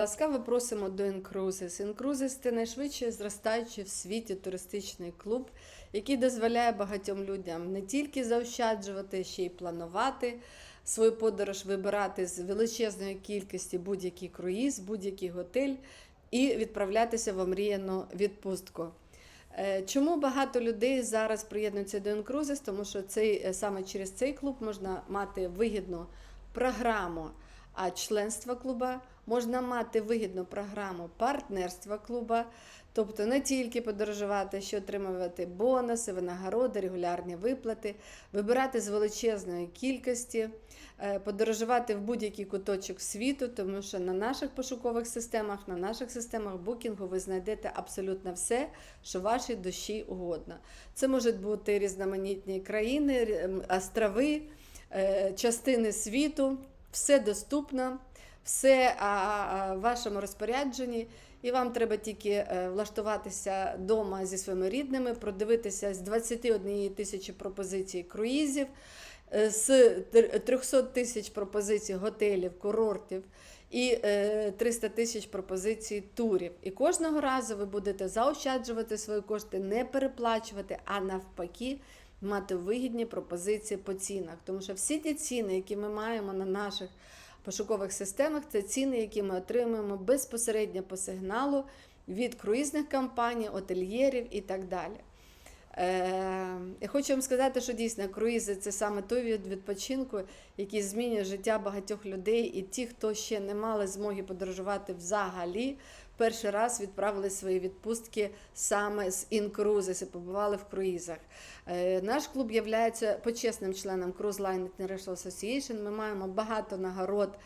Ласкаво просимо до Incruises. Incruises – це найшвидше зростаючий в світі туристичний клуб, який дозволяє багатьом людям не тільки заощаджувати, ще й планувати свою подорож, вибирати з величезної кількості будь-який круїз, будь-який готель і відправлятися в омріяну відпустку. Е, Чому багато людей зараз приєднуються до Incruises? Тому що цей, е, саме через цей клуб можна мати вигідну програму членства клуба, можна мати вигідну програму партнерства клуба, тобто не тільки подорожувати, що отримувати бонуси, винагороди, регулярні виплати, вибирати з величезної кількості, е, подорожувати в будь-який куточок світу, тому що на наших пошукових системах, на наших системах букінгу ви знайдете абсолютно все, що вашій душі угодно. Це можуть бути різноманітні країни, острови, е, частини світу, все доступно, все в вашому розпорядженні. І вам треба тільки е, влаштуватися вдома зі своїми рідними, продивитися з 21 тисячі пропозицій круїзів, е, з 300 тисяч пропозицій готелів, курортів і е, 300 тисяч пропозицій турів. І кожного разу ви будете заощаджувати свої кошти, не переплачувати, а навпаки мати вигідні пропозиції по цінах. Тому що всі ті ціни, які ми маємо на наших пошукових системах, це ціни, які ми отримуємо безпосередньо по сигналу від круїзних компаній, отельєрів і так далі. Е, я хочу вам сказати, що дійсно круїзи це саме той від відпочинку, який змінює життя багатьох людей, і ті, хто ще не мали змоги подорожувати взагалі, перший раз відправили свої відпустки саме з інкрузис і побували в круїзах. Е, Наш клуб є почесним членом Cruise Line International Association. Ми маємо багато нагород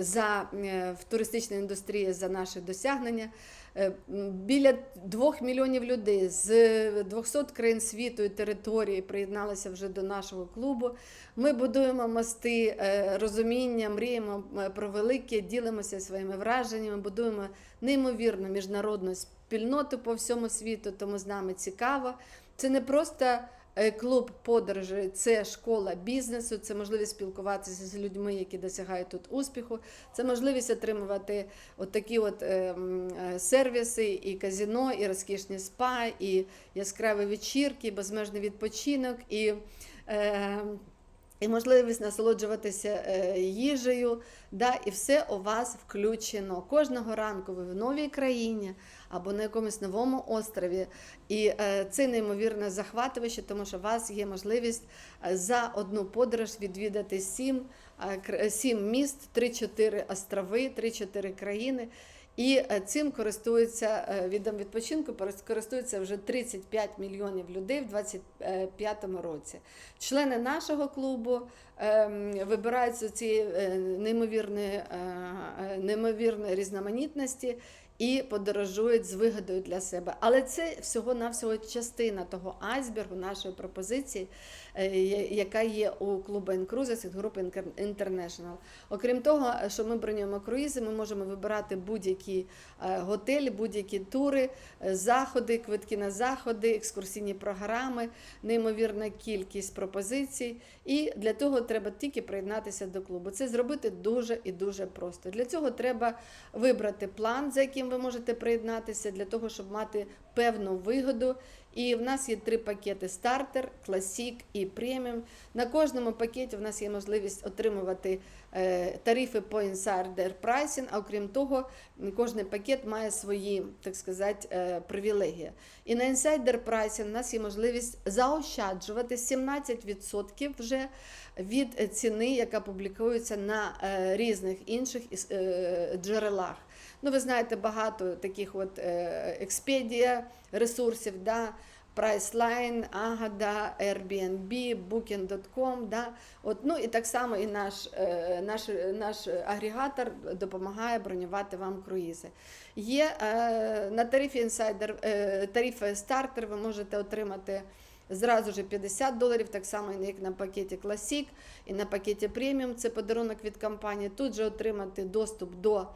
за е, в туристичній індустрії за наші досягнення. Е, Біля двох мільйонів людей з 200 країн світу і території приєдналися вже до нашого клубу. Ми будуємо мости е, розуміння, мріємо про велике, ділимося своїми враженнями, будуємо неймовірну міжнародну спільноту по всьому світу, тому з нами цікаво. Це не просто клуб подорожі це школа бізнесу, це можливість спілкуватися з людьми, які досягають тут успіху. Це можливість отримувати от такі от е, е, сервіси, і казіно, і розкішні спа, і яскраві вечірки, і безмежний відпочинок, і, е, і можливість насолоджуватися е, їжею. Да, і все у вас включено. Кожного ранку ви в новій країні або на якомусь новому острові. І е, це неймовірне захватовище, тому що у вас є можливість е, за одну подорож відвідати сім, сім міст, 3-4 острови, 3-4 країни. І е, цим користуються е, відом відпочинку, користуються вже 35 мільйонів людей в 2025 році. Члени нашого клубу ем, вибираються цієї е, неймовірні, е, неймовірної різноманітності і подорожують з вигодою для себе. Але це всього-навсього частина того айсбергу нашої пропозиції, е, яка є у клубу Incruises від групи Inter- International. Окрім того, що ми бронюємо круїзи, ми можемо вибирати будь-які е, готелі, будь-які тури, е, заходи, квитки на заходи, екскурсійні програми, неймовірна кількість пропозицій. І для того треба тільки приєднатися до клубу. Це зробити дуже і дуже просто. Для цього треба вибрати план, за яким ви можете приєднатися, для того, щоб мати певну вигоду. І в нас є три пакети: стартер, класік і преміум. На кожному пакеті в нас є можливість отримувати е, тарифи по інсайдер прайсінг, а окрім того, кожен пакет має свої, так сказати, е, привілегії. І на інсайдер прайсінг у нас є можливість заощаджувати 17% вже від ціни, яка публікується на е, різних інших джерелах. Ну, ви знаєте, багато таких от е, Expedia ресурсів, да, Priceline, Agada, Airbnb, Booking.com, да, от, ну і так само і наш, е, наш, наш агрегатор допомагає бронювати вам круїзи. Є е, на тарифі е, тарифи стартер ви можете отримати зразу ж 50 доларів, так само як на пакеті Classic і на пакеті преміум. Це подарунок від компанії. Тут же отримати доступ до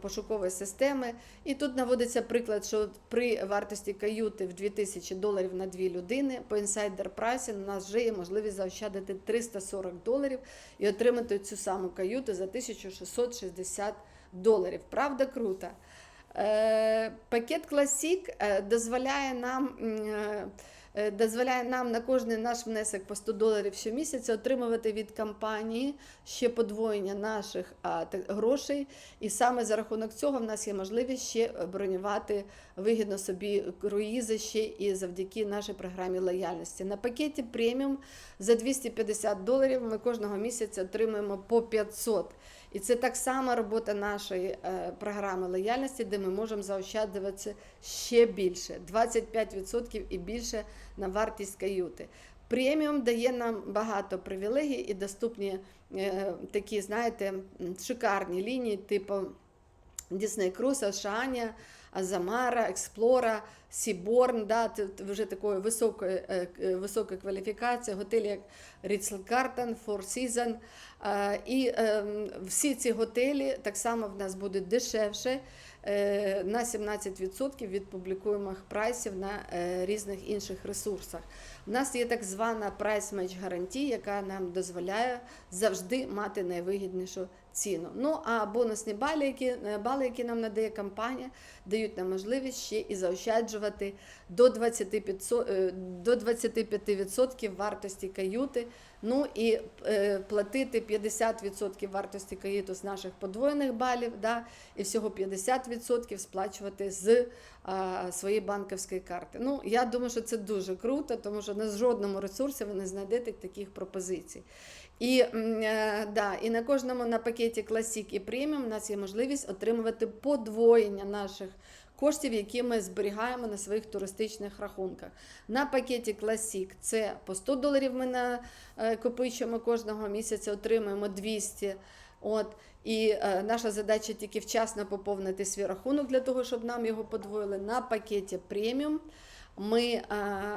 пошукової системи. І тут наводиться приклад, що при вартості каюти в 2000 доларів на дві людини по інсайдер прайсі у нас вже є можливість заощадити 340 доларів і отримати цю саму каюту за 1660 доларів. Правда, круто. Е, Пакет Classic е, дозволяє нам. Е, Дозволяє нам на кожний наш внесок по 100 доларів щомісяця отримувати від компанії ще подвоєння наших грошей. І саме за рахунок цього в нас є можливість ще бронювати вигідно собі круїзи ще і завдяки нашій програмі лояльності. На пакеті преміум за 250 доларів ми кожного місяця отримуємо по 500. І це так само робота нашої е, програми лояльності, де ми можемо заощаджуватися ще більше 25% і більше на вартість каюти. Преміум дає нам багато привілегій і доступні е, такі, знаєте, шикарні лінії, типу Disney Cruise, Oceania, Азамара, Експлора, Сіборн, да, вже такої високої, е, високої кваліфікації, готелі як Ріцл Картон, Four Seasons. Е, І ем, всі ці готелі так само в нас будуть дешевше е, на 17% від публікуємих прайсів на е, різних інших ресурсах. У нас є так звана прайс меч гарантія, яка нам дозволяє завжди мати найвигіднішу ціну. Ну а бонусні бали, які, е, бали, які нам надає компанія, дають нам можливість ще і заощаджувати до 25%, е, до 25% вартості каюти. Ну і е, платити 50% вартості каюти з наших подвоєних балів, да, і всього 50% сплачувати з а, своєї банківської карти. Ну, я думаю, що це дуже круто, тому що на жодному ресурсі ви не знайдете таких пропозицій. І, е, да, і на кожному на пакеті Classic і Premium у нас є можливість отримувати подвоєння наших коштів, які ми зберігаємо на своїх туристичних рахунках. На пакеті Classic це по 100 доларів ми накопичуємо кожного місяця, отримуємо 200. От, і е, наша задача тільки вчасно поповнити свій рахунок для того, щоб нам його подвоїли. На пакеті преміум. Ми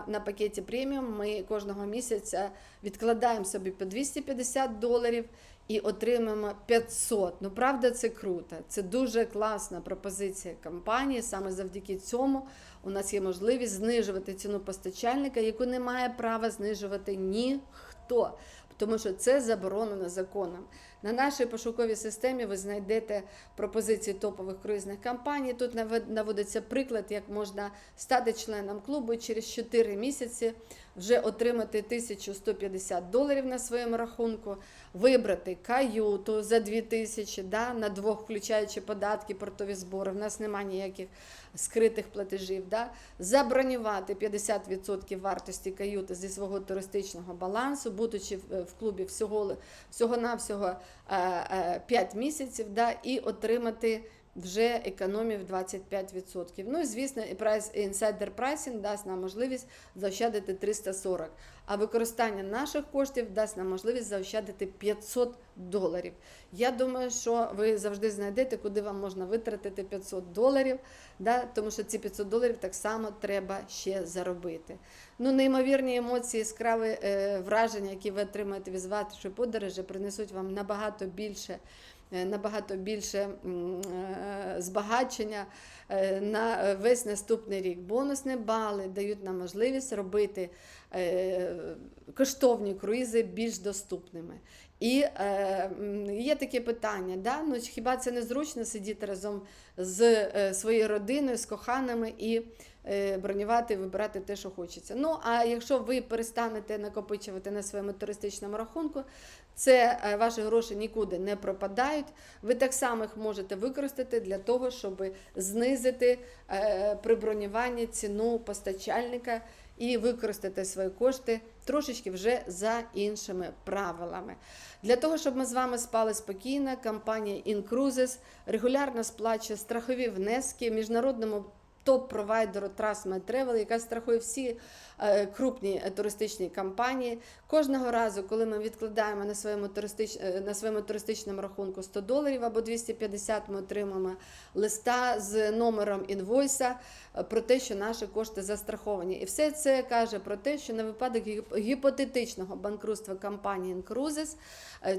на пакеті преміум ми кожного місяця відкладаємо собі по 250 доларів і отримаємо 500. Ну, правда, це круто. Це дуже класна пропозиція компанії. Саме завдяки цьому у нас є можливість знижувати ціну постачальника, яку не має права знижувати ніхто. Тому що це заборонено законом. На нашій пошуковій системі ви знайдете пропозиції топових круїзних компаній. Тут наводиться приклад, як можна стати членом клубу через 4 місяці вже отримати 1150 доларів на своєму рахунку, вибрати каюту за 2000, да, на двох, включаючи податки, портові збори. В нас немає ніяких скритих платежів. Да, забронювати 50% вартості каюти зі свого туристичного балансу, будучи в, клубі всього, всього-навсього 5 місяців, да, і отримати вже економію в 25%. Ну і звісно, і прайс інсайдер прайсинг дасть нам можливість заощадити 340. А використання наших коштів дасть нам можливість заощадити 500 доларів. Я думаю, що ви завжди знайдете, куди вам можна витратити 500 доларів, да, тому що ці 500 доларів так само треба ще заробити. Ну, неймовірні емоції, яскраві е, враження, які ви отримаєте від вашої подорожі, принесуть вам набагато більше. Е, Набагато більше е, збагачення е, на весь наступний рік. Бонусні бали дають нам можливість робити коштовні круїзи більш доступними. І є таке питання: да? ну, хіба це незручно сидіти разом з своєю родиною, з коханими і бронювати, вибирати те, що хочеться. Ну, а якщо ви перестанете накопичувати на своєму туристичному рахунку, це е, ваші гроші нікуди не пропадають. Ви так само їх можете використати для того, щоб знизити е, при бронюванні ціну постачальника і використати свої кошти трошечки вже за іншими правилами. Для того, щоб ми з вами спали спокійно, компанія Incruises регулярно сплачує страхові внески міжнародному топ-провайдеру Trust Travel, яка страхує всі е, крупні е, туристичні компанії. Кожного разу, коли ми відкладаємо на своєму, туристич... е, на своєму туристичному рахунку 100 доларів або 250, ми отримаємо листа з номером інвойса е, про те, що наші кошти застраховані. І все це каже про те, що на випадок гіпотетичного банкрутства компанії Incruises,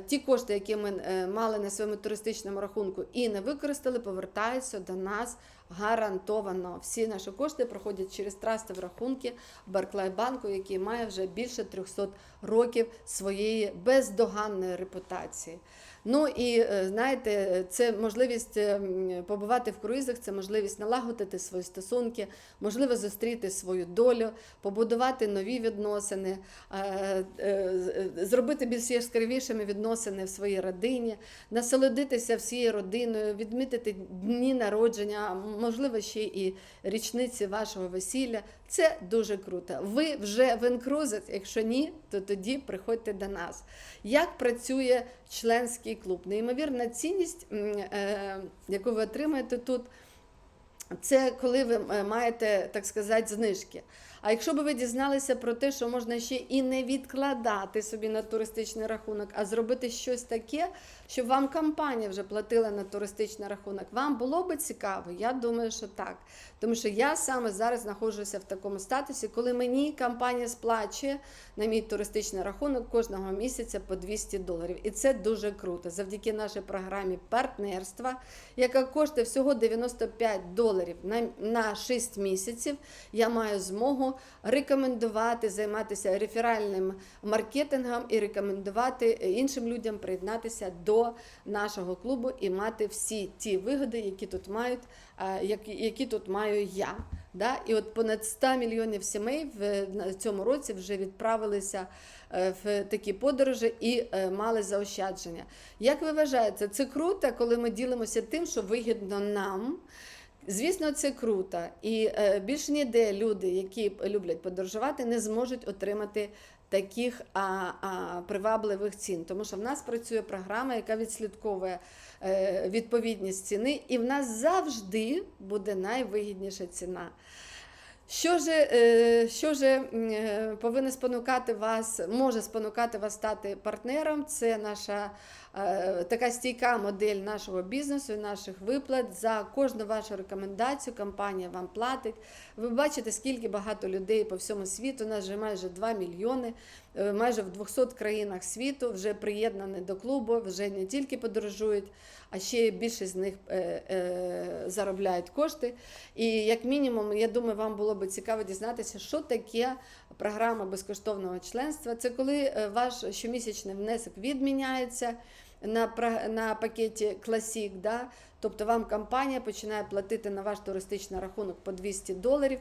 ті кошти, які ми мали на своєму туристичному рахунку і не використали, повертаються до нас гарантовано. Всі наші кошти проходять через трастові рахунки Барклайбанку, який має вже більше 300 років своєї бездоганної репутації. Ну і е, знаєте, це можливість е, побувати в круїзах, це можливість налагодити свої стосунки, можливо, зустріти свою долю, побудувати нові відносини, е, зробити більш яскравішими відносини в своїй родині, насолодитися всією родиною, відмітити дні народження, можливо, ще і річниці вашого весілля. Це дуже круто. Ви вже в інкрузит, якщо ні, то тоді приходьте до нас. Як працює членський клуб? Неймовірна цінність, е, яку ви отримаєте тут, це коли ви е, маєте, так сказати, знижки. А якщо б ви дізналися про те, що можна ще і не відкладати собі на туристичний рахунок, а зробити щось таке, щоб вам компанія вже платила на туристичний рахунок, вам було би цікаво? Я думаю, що так. Тому що я саме зараз знаходжуся в такому статусі, коли мені компанія сплачує на мій туристичний рахунок кожного місяця по 200 доларів. І це дуже круто. Завдяки нашій програмі партнерства, яка коштує всього 95 доларів на, на 6 місяців, я маю змогу рекомендувати займатися реферальним маркетингом і рекомендувати іншим людям приєднатися до нашого клубу і мати всі ті вигоди, які тут мають, які тут маю я. Да? І от понад 100 мільйонів сімей в цьому році вже відправилися е, в такі подорожі і е, мали заощадження. Як ви вважаєте, це круто, коли ми ділимося тим, що вигідно нам? Звісно, це круто. І е, більш ніде люди, які люблять подорожувати, не зможуть отримати таких а, а, привабливих цін. Тому що в нас працює програма, яка відслідковує е, відповідність ціни, і в нас завжди буде найвигідніша ціна. Що ж, е, що ж е, повинно спонукати вас, може спонукати вас стати партнером? Це наша така стійка модель нашого бізнесу і наших виплат. За кожну вашу рекомендацію компанія вам платить. Ви бачите, скільки багато людей по всьому світу. У нас вже майже 2 мільйони, е, майже в 200 країнах світу вже приєднані до клубу, вже не тільки подорожують, а ще більшість з них е, е, заробляють кошти. І як мінімум, я думаю, вам було би цікаво дізнатися, що таке програма безкоштовного членства. Це коли е, ваш щомісячний внесок відміняється на, на пакеті Classic, да? тобто вам компанія починає платити на ваш туристичний рахунок по 200 доларів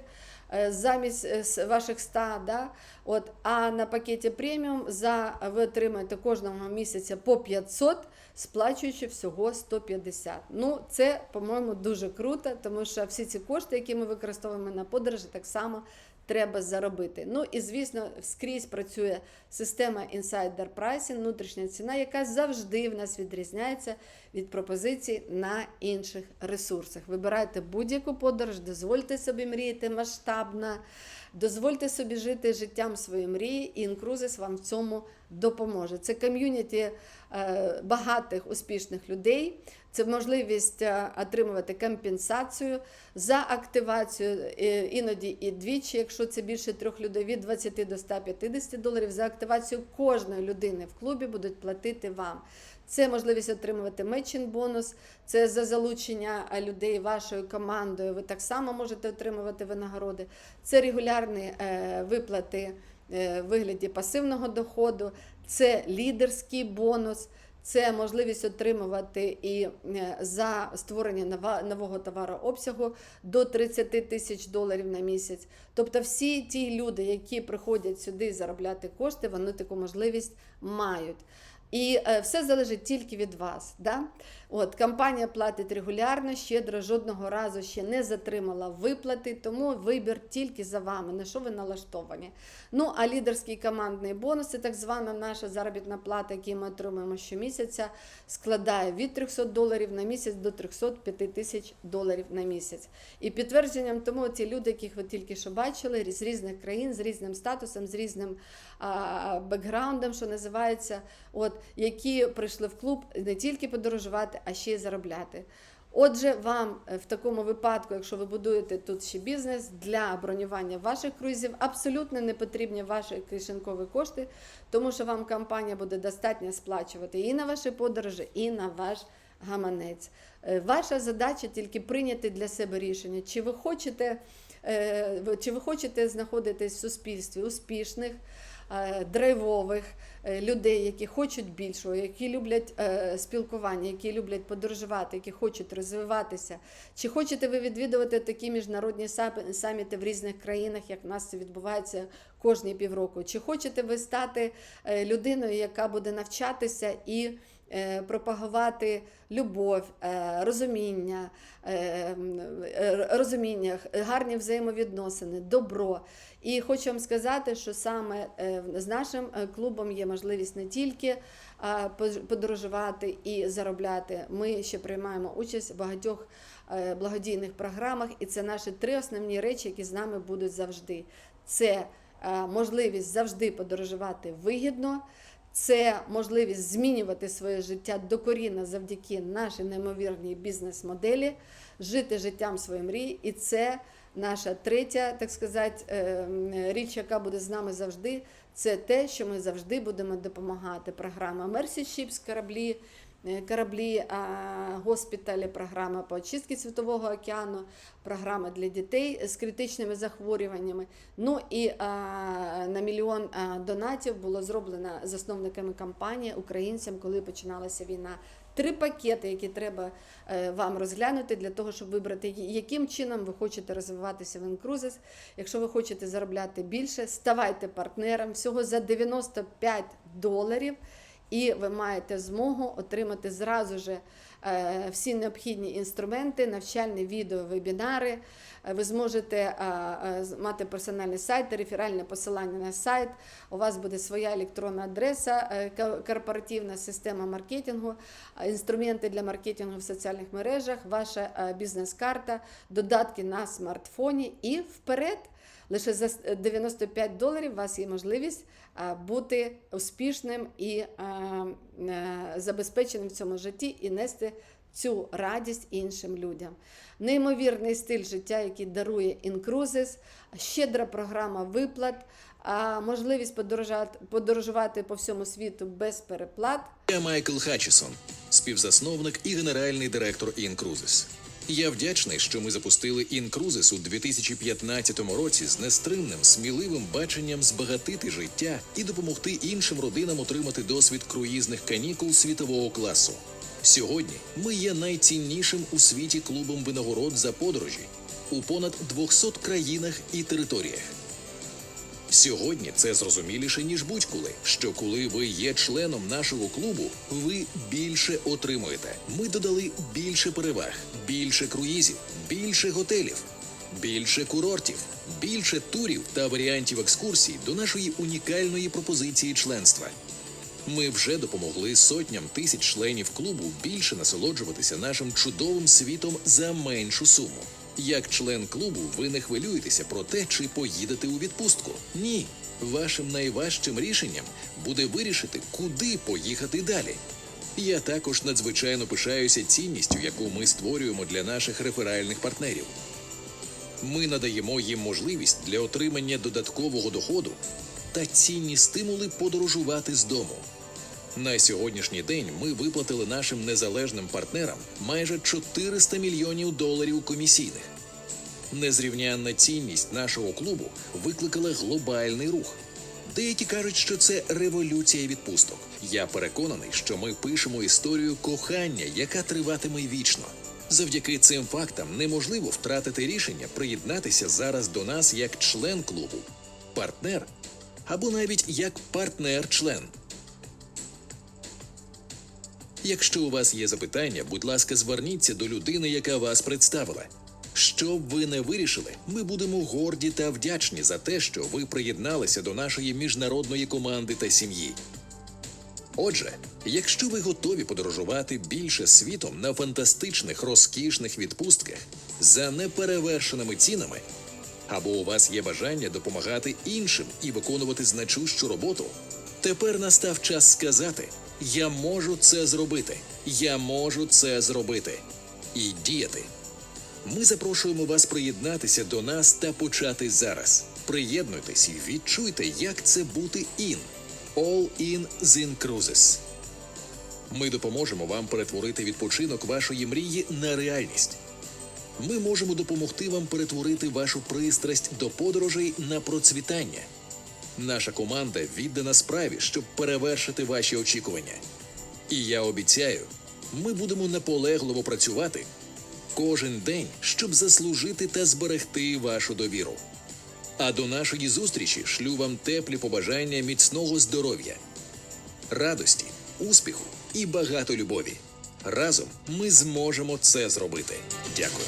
е, замість е, ваших 100, да? От, а на пакеті преміум за, ви отримаєте кожного місяця по 500, сплачуючи всього 150. Ну, це, по-моєму, дуже круто, тому що всі ці кошти, які ми використовуємо на подорожі, так само треба заробити. Ну і звісно, скрізь працює система інсайдер прайсінг, внутрішня ціна, яка завжди в нас відрізняється від пропозицій на інших ресурсах. Вибирайте будь-яку подорож, дозвольте собі мріяти масштабно, дозвольте собі жити життям своєї мрії, і Incruises вам в цьому допоможе. Це ком'юніті е, багатих успішних людей. Це можливість е, отримувати компенсацію за активацію, е, іноді і двічі, якщо це більше трьох людей, від 20 до 150 доларів. За активацію кожної людини в клубі будуть платити вам. Це можливість отримувати мечин бонус, це за залучення людей вашою командою. Ви так само можете отримувати винагороди. Це регулярні е, виплати е, в вигляді пасивного доходу, це лідерський бонус. Це можливість отримувати і е, за створення нового товарообсягу до 30 тисяч доларів на місяць. Тобто, всі ті люди, які приходять сюди заробляти кошти, вони таку можливість мають. І е, все залежить тільки від вас. Да? От, компанія платить регулярно, щедро, жодного разу ще не затримала виплати, тому вибір тільки за вами, на що ви налаштовані. Ну, а лідерський командний бонус, так звана наша заробітна плата, яку ми отримуємо щомісяця, складає від 300 доларів на місяць до 305 тисяч доларів на місяць. І підтвердженням тому ці люди, яких ви тільки що бачили, з різних країн, з різним статусом, з різним бекграундом, що називається, от, які прийшли в клуб не тільки подорожувати, а ще й заробляти. Отже, вам е, в такому випадку, якщо ви будуєте тут ще бізнес для бронювання ваших круїзів, абсолютно не потрібні ваші кишенькові кошти, тому що вам компанія буде достатньо сплачувати і на ваші подорожі, і на ваш гаманець. Е, Ваша задача тільки прийняти для себе рішення, чи ви хочете, е, чи ви хочете знаходитись в суспільстві успішних драйвових е, людей, які хочуть більшого, які люблять е, спілкування, які люблять подорожувати, які хочуть розвиватися. Чи хочете ви відвідувати такі міжнародні саміти в різних країнах, як в нас це відбувається кожні півроку? Чи хочете ви стати е, людиною, яка буде навчатися і е, пропагувати любов, е, розуміння, е, е, розуміння, гарні взаємовідносини, добро. І хочу вам сказати, що саме е, з нашим е, клубом є можливість не тільки подорожувати і заробляти. Ми ще приймаємо участь в багатьох е, благодійних програмах, і це наші три основні речі, які з нами будуть завжди. Це е, можливість завжди подорожувати вигідно. Це можливість змінювати своє життя докорінно завдяки нашій неймовірній бізнес-моделі, жити життям своїм мрії. І це наша третя, так сказати, е, річ, яка буде з нами завжди. Це те, що ми завжди будемо допомагати. Програма Мерсі Ships, кораблі, кораблі, госпіталі, програма по очистці Світового океану, програма для дітей з критичними захворюваннями. Ну і на мільйон донатів було зроблено засновниками кампанії українцям, коли починалася війна. Три пакети, які треба е, вам розглянути для того, щоб вибрати, яким чином ви хочете розвиватися в Incruises. Якщо ви хочете заробляти більше, ставайте партнером всього за 95 доларів, і ви маєте змогу отримати зразу же е, всі необхідні інструменти, навчальні відео, вебінари. Е, Ви зможете е, мати персональний сайт, реферальне посилання на сайт. У вас буде своя електронна адреса, корпоративна система маркетингу, інструменти для маркетингу в соціальних мережах, ваша бізнес-карта, додатки на смартфоні і вперед. Лише за с- 95 доларів у вас є можливість бути успішним і а, е, забезпеченим в цьому житті і нести цю радість іншим людям. Неймовірний стиль життя, який дарує Incruises, щедра програма виплат, а, можливість подорожувати по всьому світу без переплат. Я Майкл Хатчісон, співзасновник і генеральний директор Incruises. Я вдячний, що ми запустили інкрузис у 2015 році з нестримним, сміливим баченням збагатити життя і допомогти іншим родинам отримати досвід круїзних канікул світового класу. Сьогодні ми є найціннішим у світі клубом винагород за подорожі у понад 200 країнах і територіях. Сьогодні це зрозуміліше ніж будь-коли. Що коли ви є членом нашого клубу, ви більше отримуєте. Ми додали більше переваг, більше круїзів, більше готелів, більше курортів, більше турів та варіантів екскурсій до нашої унікальної пропозиції членства. Ми вже допомогли сотням тисяч членів клубу більше насолоджуватися нашим чудовим світом за меншу суму. Як член клубу, ви не хвилюєтеся про те, чи поїдете у відпустку. Ні. Вашим найважчим рішенням буде вирішити, куди поїхати далі. Я також надзвичайно пишаюся цінністю, яку ми створюємо для наших реферальних партнерів. Ми надаємо їм можливість для отримання додаткового доходу та цінні стимули подорожувати з дому. На сьогоднішній день ми виплатили нашим незалежним партнерам майже 400 мільйонів доларів комісійних. Незрівнянна цінність нашого клубу викликала глобальний рух. Деякі кажуть, що це революція відпусток. Я переконаний, що ми пишемо історію кохання, яка триватиме вічно. Завдяки цим фактам неможливо втратити рішення приєднатися зараз до нас як член клубу, партнер або навіть як партнер-член. Якщо у вас є запитання, будь ласка, зверніться до людини, яка вас представила. Що б ви не вирішили, ми будемо горді та вдячні за те, що ви приєдналися до нашої міжнародної команди та сім'ї. Отже, якщо ви готові подорожувати більше світом на фантастичних розкішних відпустках за неперевершеними цінами, або у вас є бажання допомагати іншим і виконувати значущу роботу, тепер настав час сказати: Я можу це зробити, я можу це зробити і діяти. Ми запрошуємо вас приєднатися до нас та почати зараз. Приєднуйтесь і відчуйте, як це бути ін. All in з Incruises. Ми допоможемо вам перетворити відпочинок вашої мрії на реальність. Ми можемо допомогти вам перетворити вашу пристрасть до подорожей на процвітання. Наша команда віддана справі, щоб перевершити ваші очікування. І я обіцяю, ми будемо наполегливо працювати кожен день, щоб заслужити та зберегти вашу довіру. А до нашої зустрічі шлю вам теплі побажання міцного здоров'я, радості, успіху і багато любові. Разом ми зможемо це зробити. Дякую.